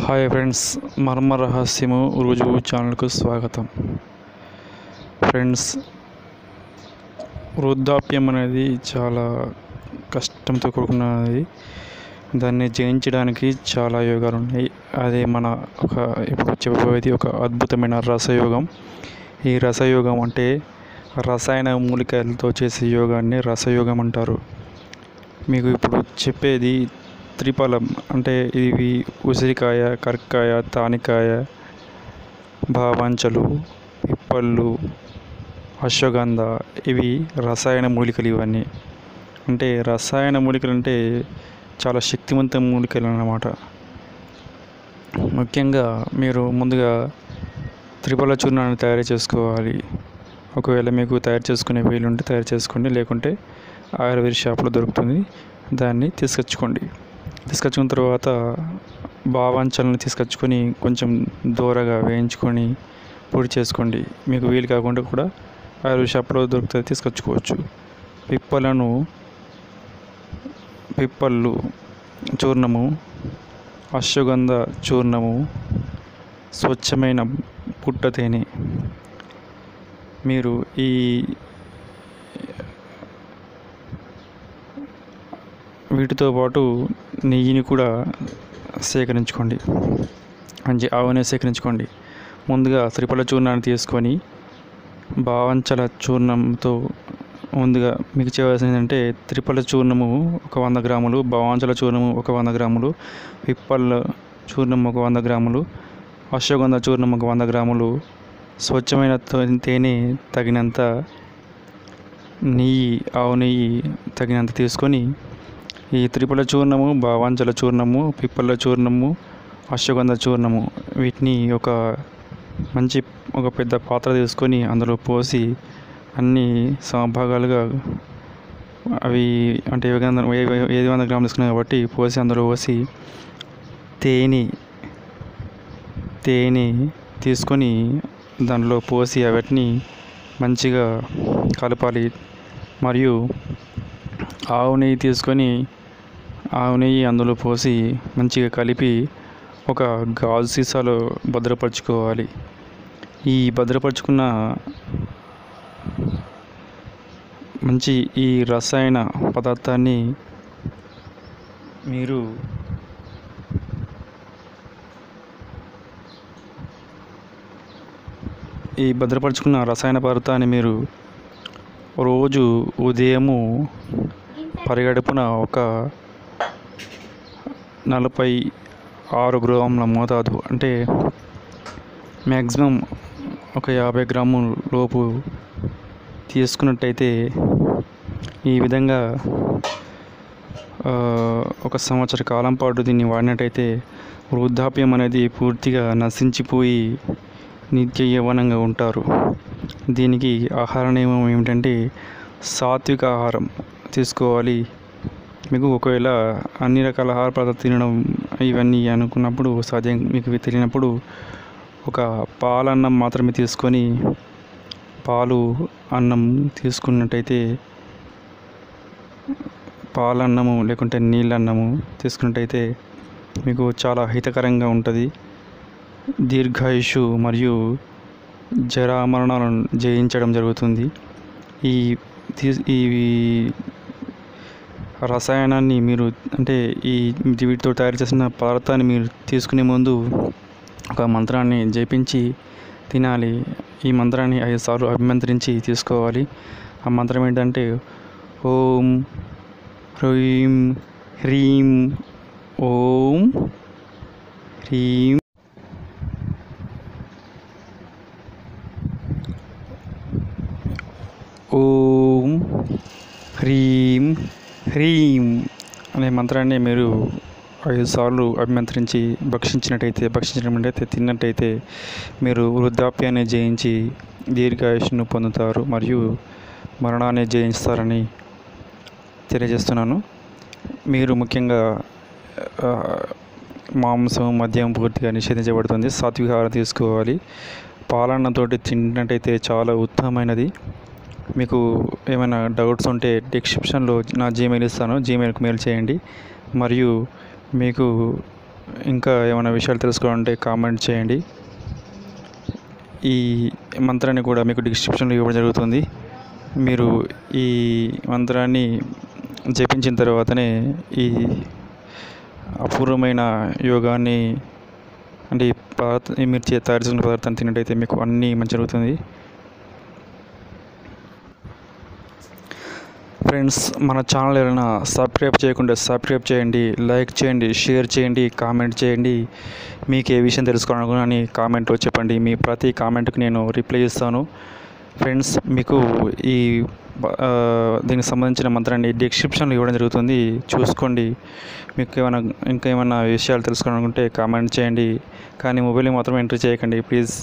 Hi friends మర్మ రహస్యము రుజువు ఛానల్కు స్వాగతం. ఫ్రెండ్స్ వృద్ధాప్యం అనేది చాలా కష్టంతో కూడుకున్నది. దాన్ని జయించడానికి చాలా యోగాలు ఉన్నాయి. అదే మన ఒక ఇప్పుడు చెప్పబోయేది ఒక అద్భుతమైన రసయోగం. ఈ రసయోగం అంటే రసాయన మూలికలతో చేసే యోగాన్ని రసయోగం అంటారు. మీకు ఇప్పుడు చెప్పేది త్రిఫలం అంటే ఇవి ఉసిరికాయ కరక్కాయ తానికాయ భావంచలు పిప్పళ్ళు అశ్వగంధ ఇవి రసాయన మూలికలు ఇవన్నీ. అంటే రసాయన మూలికలు అంటే చాలా శక్తివంత మూలికలు అన్నమాట. ముఖ్యంగా మీరు ముందుగా త్రిఫల చూర్ణాన్ని తయారు చేసుకోవాలి. ఒకవేళ మీకు తయారు చేసుకునే వీలుంటే తయారు చేసుకోండి. లేకుంటే ఆయుర్వేద షాప్లో దొరుకుతుంది. దాన్ని తీసుకొచ్చుకోండి. తీసుకొచ్చుకున్న తర్వాత భావాంచలను తీసుకొచ్చుకొని కొంచెం దూరగా వేయించుకొని పొడి చేసుకోండి. మీకు వీలు కాకుండా కూడా ఆయుర్వేద షాప్లో దొరుకుతుంది తీసుకొచ్చుకోవచ్చు. పిప్పలను పిప్పళ్ళు చూర్ణము అశ్వగంధ చూర్ణము స్వచ్ఛమైన పుట్ట తేనె. మీరు ఈ వీటితో పాటు నెయ్యిని కూడా సేకరించుకోండి. మంచి ఆవునే సేకరించుకోండి. ముందుగా త్రిపల చూర్ణాన్ని తీసుకొని భావంచల చూర్ణంతో ముందుగా మీకు చేయవలసింది ఏంటంటే త్రిపల చూర్ణము ఒక వంద గ్రాములు భావాంచల చూర్ణము ఒక వంద గ్రాములు పిప్పల చూర్ణం ఒక వంద గ్రాములు అశ్వగంధ చూర్ణం ఒక వంద గ్రాములు స్వచ్ఛమైన తేనె తగినంత నెయ్యి ఆవు నెయ్యి తగినంత తీసుకొని ఈ త్రిపుల చూర్ణము భావాంచల చూర్ణము పిప్పల చూర్ణము అశ్వగంధ చూర్ణము వీటిని ఒక మంచి ఒక పెద్ద పాత్ర తీసుకొని అందులో పోసి అన్ని సమభాగాలుగా అవి అంటే ఏ విధంగా ఏది వంద గ్రాములు తీసుకున్నాయి కాబట్టి పోసి అందులో పోసి తేనె తేనె తీసుకొని దానిలో పోసి అవన్నీ మంచిగా కలపాలి. మరియు ఆవు నెయ్యి తీసుకొని ఆవు నెయ్యి అందులో పోసి మంచిగా కలిపి ఒక గాజు సీసాలో భద్రపరచుకోవాలి. ఈ భద్రపరుచుకున్న మంచి ఈ రసాయన పదార్థాన్ని మీరు ఈ భద్రపరుచుకున్న రసాయన పదార్థాన్ని మీరు రోజు ఉదయము పరిగడుపున ఒక నలభై ఆరు గ్రాముల మోతాదు. అంటే మ్యాక్సిమం ఒక యాభై గ్రాముల లోపు తీసుకున్నట్టయితే ఈ విధంగా ఒక సంవత్సర కాలం పాటు దీన్ని వాడినట్టయితే వృద్ధాప్యం అనేది పూర్తిగా నశించిపోయి నిత్య యవ్వనంగా ఉంటారు. దీనికి ఆహార నియమం ఏమిటంటే సాత్విక ఆహారం తీసుకోవాలి. మీకు ఒకవేళ అన్ని రకాల ఆహార పదార్థాలు తినడం ఇవన్నీ అనుకున్నప్పుడు సాధ్యం మీకు తెలియనప్పుడు ఒక పాలన్నం మాత్రమే తీసుకొని పాలు అన్నం తీసుకున్నట్టయితే పాలన్నము లేకుంటే నీళ్ళన్నము తీసుకున్నట్టయితే మీకు చాలా హితకరంగా ఉంటుంది. దీర్ఘాయుషు మరియు జరామరణాలను జయించడం జరుగుతుంది. ఈ తీ- ఈ రసాయనాన్ని మీరు అంటే ఈ వీటితో తయారు చేసిన పదార్థాన్ని మీరు తీసుకునే ముందు ఒక మంత్రాన్ని జపించి తినాలి. ఈ మంత్రాన్ని ఐదు సార్లు అభిమంత్రించి తీసుకోవాలి. ఆ మంత్రం ఏంటంటే ఓం హ్రీం హ్రీం ఓం హ్రీం ఓం హ్రీం హ్రీం అనే మంత్రాన్ని మీరు ఐదు సార్లు అభిమంత్రించి భక్షించినట్టయితే భక్షించినట్టయితే తిన్నట్టయితే మీరు వృద్ధాప్యాన్ని జయించి దీర్ఘాయుష్ను పొందుతారు మరియు మరణాన్ని జయిస్తారని తెలియజేస్తున్నాను. మీరు ముఖ్యంగా మాంసం మద్యం పూర్తిగా నిషేధించబడుతుంది. సాత్విక ఆహారం తీసుకోవాలి. పాలన్నతోటి తిన్నట్టయితే చాలా ఉత్తమమైనది. మీకు ఏమైనా డౌట్స్ ఉంటే డిస్క్రిప్షన్లో నా జీమెయిల్ ఇస్తాను. జీమెయిల్కి మెయిల్ చేయండి. మరియు మీకు ఇంకా ఏమైనా విషయాలు తెలుసుకోవాలంటే కామెంట్ చేయండి. ఈ మంత్రాన్ని కూడా మీకు డిస్క్రిప్షన్లో ఇవ్వడం జరుగుతుంది. మీరు ఈ మంత్రాన్ని జపించిన తర్వాతనే ఈ అపూర్వమైన యోగాన్ని అంటే ఈ పదార్థం మీరు తయారు చేసిన పదార్థాన్ని తినట్టయితే మీకు అన్నీ మంచి జరుగుతుంది. ఫ్రెండ్స్ మన ఛానల్ ఏమైనా సబ్స్క్రైబ్ చేయకుండా సబ్స్క్రైబ్ చేయండి లైక్ చేయండి షేర్ చేయండి కామెంట్ చేయండి. మీకు ఏ విషయం తెలుసుకోవాలనుకున్నా కామెంట్లో చెప్పండి. మీ ప్రతి కామెంట్కి నేను రిప్లై ఇస్తాను. ఫ్రెండ్స్ మీకు ఈ దీనికి సంబంధించిన మంత్రాన్ని డిస్క్రిప్షన్లో ఇవ్వడం జరుగుతుంది. చూసుకోండి. మీకు ఏమైనా ఇంకా ఏమైనా విషయాలు తెలుసుకోవాలనుకుంటే కామెంట్ చేయండి. కానీ మొబైల్ మాత్రం ఎంట్రీ చేయకండి ప్లీజ్.